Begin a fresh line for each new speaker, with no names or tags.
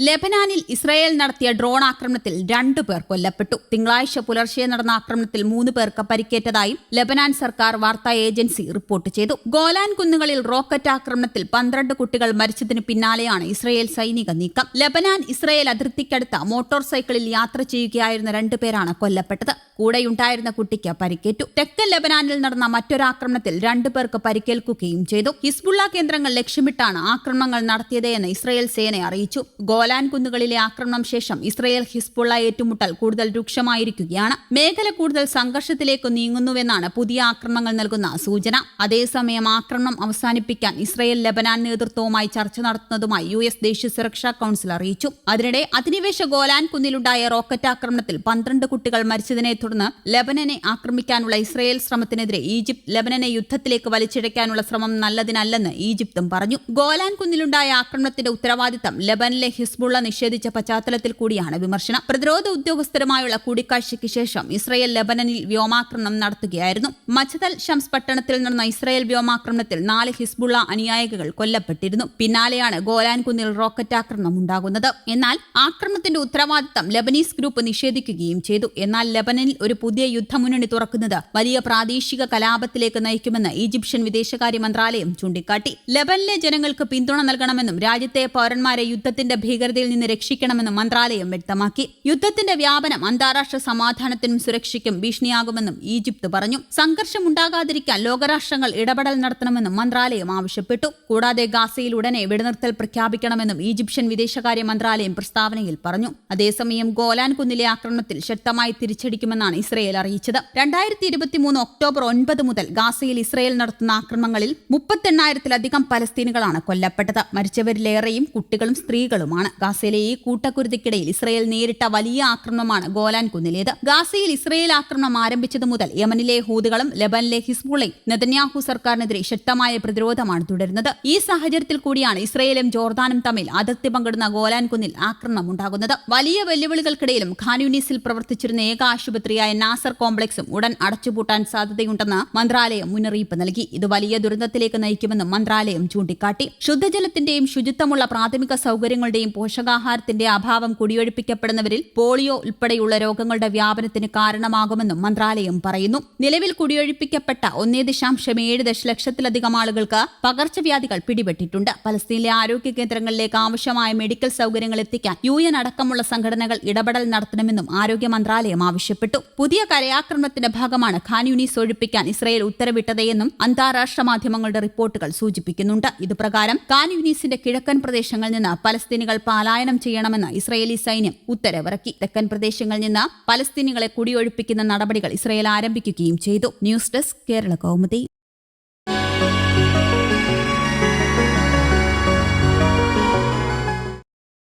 ലെബനാനിൽ Israel നടത്തിയ drone ആക്രമണത്തിൽ രണ്ടു പേർ കൊല്ലപ്പെട്ടു. തിങ്കളാഴ്ച പുലർച്ചെ നടന്ന ആക്രമണത്തിൽ മൂന്ന് പേർക്ക് പരിക്കേറ്റതായും ലെബനാൻ സർക്കാർ വാർത്താ ഏജൻസി റിപ്പോർട്ട് ചെയ്തു. ഗോലാൻ കുന്നുകളിൽ റോക്കറ്റ് ആക്രമണത്തിൽ പന്ത്രണ്ട് കുട്ടികൾ മരിച്ചതിന് പിന്നാലെയാണ് ഇസ്രായേൽ സൈനിക നീക്കം. ലെബനാൻ ഇസ്രായേൽ അതിർത്തിക്കടുത്ത മോട്ടോർ സൈക്കിളിൽ യാത്ര ചെയ്യുകയായിരുന്ന രണ്ടുപേരാണ് കൊല്ലപ്പെട്ടത്. കൂടെയുണ്ടായിരുന്ന കുട്ടിക്ക് പരിക്കേറ്റു. തെക്കൻ ലെബനാനിൽ നടന്ന മറ്റൊരാക്രമണത്തിൽ രണ്ടു പേർക്ക് പരിക്കേൽക്കുകയും ചെയ്തു. ഹിസ്ബുള്ള കേന്ദ്രങ്ങൾ ലക്ഷ്യമിട്ടാണ് ആക്രമണങ്ങൾ നടത്തിയതെന്ന് ഇസ്രായേൽ സേന അറിയിച്ചു. ഗോലാൻ കുന്നുകളിലെ ആക്രമണം ശേഷം ഇസ്രയേൽ ഹിസ്ബുള്ള ഏറ്റുമുട്ടൽ കൂടുതൽ രൂക്ഷമായിരിക്കുകയാണ്. മേഖല കൂടുതൽ സംഘർഷത്തിലേക്ക് നീങ്ങുന്നുവെന്നാണ് പുതിയ ആക്രമണങ്ങൾ നൽകുന്ന സൂചന. അതേസമയം ആക്രമണം അവസാനിപ്പിക്കാൻ ഇസ്രയേൽ ലബനാൻ നേതൃത്വവുമായി ചർച്ച നടത്തുന്നതുമായി യു എസ് ദേശീയ സുരക്ഷാ കൌൺസിൽ അറിയിച്ചു. അതിനിടെ അധിനിവേശ ഗോലാൻ കുന്നിലുണ്ടായ റോക്കറ്റ് ആക്രമണത്തിൽ പന്ത്രണ്ട് കുട്ടികൾ മരിച്ചതിനെ തുടർന്ന് ലബനനെ ആക്രമിക്കാനുള്ള ഇസ്രയേൽ ശ്രമത്തിനെതിരെ ഈജിപ്ത് ലബനനെ യുദ്ധത്തിലേക്ക് വലിച്ചിഴയ്ക്കാനുള്ള ശ്രമം നല്ലതിനല്ലെന്ന് ഈജിപ്തും പറഞ്ഞു. ഗോലാൻ കുന്നിലുണ്ടായ ആക്രമണത്തിന്റെ ഉത്തരവാദിത്തം ലബനിലെ ഹിസ്ബുള്ള നിഷേധിച്ച പശ്ചാത്തലത്തിൽ കൂടിയാണ് വിമർശനം. പ്രതിരോധ ഉദ്യോഗസ്ഥരുമായുള്ള കൂടിക്കാഴ്ചയ്ക്ക് ശേഷം ഇസ്രയേൽ ലെബനനിൽ വ്യോമാക്രമണം നടത്തുകയായിരുന്നു. മച്ചതൽ ഷംസ് പട്ടണത്തിൽ നടന്ന ഇസ്രയേൽ വ്യോമാക്രമണത്തിൽ നാല് ഹിസ്ബുള്ള അനുയായികൾ കൊല്ലപ്പെട്ടിരുന്നു. പിന്നാലെയാണ് ഗോലാൻ കുന്നിൽ റോക്കറ്റ് ആക്രമണം ഉണ്ടാകുന്നത്. എന്നാൽ ആക്രമണത്തിന്റെ ഉത്തരവാദിത്തം ലബനീസ് ഗ്രൂപ്പ് നിഷേധിക്കുകയും ചെയ്തു. എന്നാൽ ലബനനിൽ ഒരു പുതിയ യുദ്ധമുന്നണി തുറക്കുന്നത് വലിയ പ്രാദേശിക കലാപത്തിലേക്ക് നയിക്കുമെന്ന് ഈജിപ്ഷ്യൻ വിദേശകാര്യ മന്ത്രാലയം ചൂണ്ടിക്കാട്ടി. ലബനിലെ ജനങ്ങൾക്ക് പിന്തുണ നൽകണമെന്നും രാജ്യത്തെ പൗരന്മാരെ യുദ്ധത്തിന്റെ ഭീകരതയിൽ നിന്ന് രക്ഷിക്കണമെന്നും മന്ത്രാലയം വ്യക്തമാക്കി. യുദ്ധത്തിന്റെ വ്യാപനം അന്താരാഷ്ട്ര സമാധാനത്തിനും സുരക്ഷയ്ക്കും ഭീഷണിയാകുമെന്നും ഈജിപ്ത് പറഞ്ഞു. സംഘർഷം ഉണ്ടാകാതിരിക്കാൻ ലോകരാഷ്ട്രങ്ങൾ ഇടപെടൽ നടത്തണമെന്നും മന്ത്രാലയം ആവശ്യപ്പെട്ടു. കൂടാതെ ഗാസയിൽ ഉടനെ വെടിനിർത്തൽ പ്രഖ്യാപിക്കണമെന്നും ഈജിപ്ഷ്യൻ വിദേശകാര്യ മന്ത്രാലയം പ്രസ്താവനയിൽ പറഞ്ഞു. അതേസമയം ഗോലാൻ കുന്നിലെ ആക്രമണത്തിൽ ശക്തമായി തിരിച്ചടിക്കുമെന്നാണ് ഇസ്രയേൽ അറിയിച്ചത്. രണ്ടായിരത്തി ഇരുപത്തിമൂന്ന് ഒക്ടോബർ ഒൻപത് മുതൽ ഗാസയിൽ ഇസ്രയേൽ നടത്തുന്ന ആക്രമണങ്ങളിൽ മുപ്പത്തെണ്ണായിരത്തിലധികം പലസ്തീനുകളാണ് കൊല്ലപ്പെട്ടത്. മരിച്ചവരിലേറെയും കുട്ടികളും സ്ത്രീകളുമാണ്. ഗാസയിലെ ഈ കൂട്ടക്കുരുതിക്കിടയിൽ ഇസ്രയേൽ നേരിട്ട വലിയ ആക്രമണമാണ് ഗോലാൻ കുന്നിലേത്. ഗാസയിൽ ഇസ്രയേൽ ആക്രമണം ആരംഭിച്ചത് മുതൽ യമനിലെ ഹൂതുകളും ലബനിലെ ഹിസ്ബുളയും നെതന്യാഹു സർക്കാരിനെതിരെ ശക്തമായ പ്രതിരോധമാണ് തുടരുന്നത്. ഈ സാഹചര്യത്തിൽ കൂടിയാണ് ഇസ്രയേലും ജോർദാനും തമ്മിൽ അതിർത്തി പങ്കിടുന്ന ഗോലാൻ കുന്നിൽ ആക്രമണം ഉണ്ടാകുന്നത്. വലിയ വെല്ലുവിളികൾക്കിടയിലും ഖാനുനീസിൽ പ്രവർത്തിച്ചിരുന്ന ഏക ആശുപത്രിയായ നാസർ കോംപ്ലക്സും ഉടൻ അടച്ചുപൂട്ടാൻ സാധ്യതയുണ്ടെന്ന് മന്ത്രാലയം മുന്നറിയിപ്പ് നൽകി. ഇത് വലിയ ദുരന്തത്തിലേക്ക് നയിക്കുമെന്നും മന്ത്രാലയം ചൂണ്ടിക്കാട്ടി. ശുദ്ധജലത്തിന്റെയും ശുചിത്വമുള്ള പ്രാഥമിക സൗകര്യങ്ങളുടെയും പോഷകാഹാരത്തിന്റെ അഭാവം കുടിയൊഴിപ്പിക്കപ്പെടുന്നവരിൽ പോളിയോ ഉൾപ്പെടെയുള്ള രോഗങ്ങളുടെ വ്യാപനത്തിന് കാരണമാകുമെന്നും മന്ത്രാലയം പറയുന്നു. നിലവിൽ കുടിയൊഴിപ്പിക്കപ്പെട്ട ഒന്നേ ദശാംശം ഏഴ് ദശലക്ഷത്തിലധികം ആളുകൾക്ക് പകർച്ചവ്യാധികൾ പിടിപെട്ടിട്ടുണ്ട്. പലസ്തീനിലെ ആരോഗ്യ കേന്ദ്രങ്ങളിലേക്ക് ആവശ്യമായ മെഡിക്കൽ സൗകര്യങ്ങൾ എത്തിക്കാൻ യു എൻ അടക്കമുള്ള സംഘടനകൾ ഇടപെടൽ നടത്തണമെന്നും ആരോഗ്യ മന്ത്രാലയം ആവശ്യപ്പെട്ടു. പുതിയ കരയാക്രമണത്തിന്റെ ഭാഗമാണ് ഖാൻ യൂനീസ് ഒഴിപ്പിക്കാൻ ഇസ്രയേൽ ഉത്തരവിട്ടതെന്നും അന്താരാഷ്ട്ര മാധ്യമങ്ങളുടെ റിപ്പോർട്ടുകൾ സൂചിപ്പിക്കുന്നുണ്ട്. ഇതുപ്രകാരം ഖാൻ യൂനീസിന്റെ കിഴക്കൻ പ്രദേശങ്ങളിൽ നിന്ന് പലസ്തീനികൾ പലായനം ചെയ്യണമെന്ന് ഇസ്രയേലി സൈന്യം ഉത്തരവിറക്കി. തെക്കൻ പ്രദേശങ്ങളിൽ നിന്ന് പലസ്തീനികളെ കുടിയൊഴിപ്പിക്കുന്ന നടപടികൾ ഇസ്രയേൽ ആരംഭിക്കുകയും ചെയ്തു. News desk Kerala Kaumudi.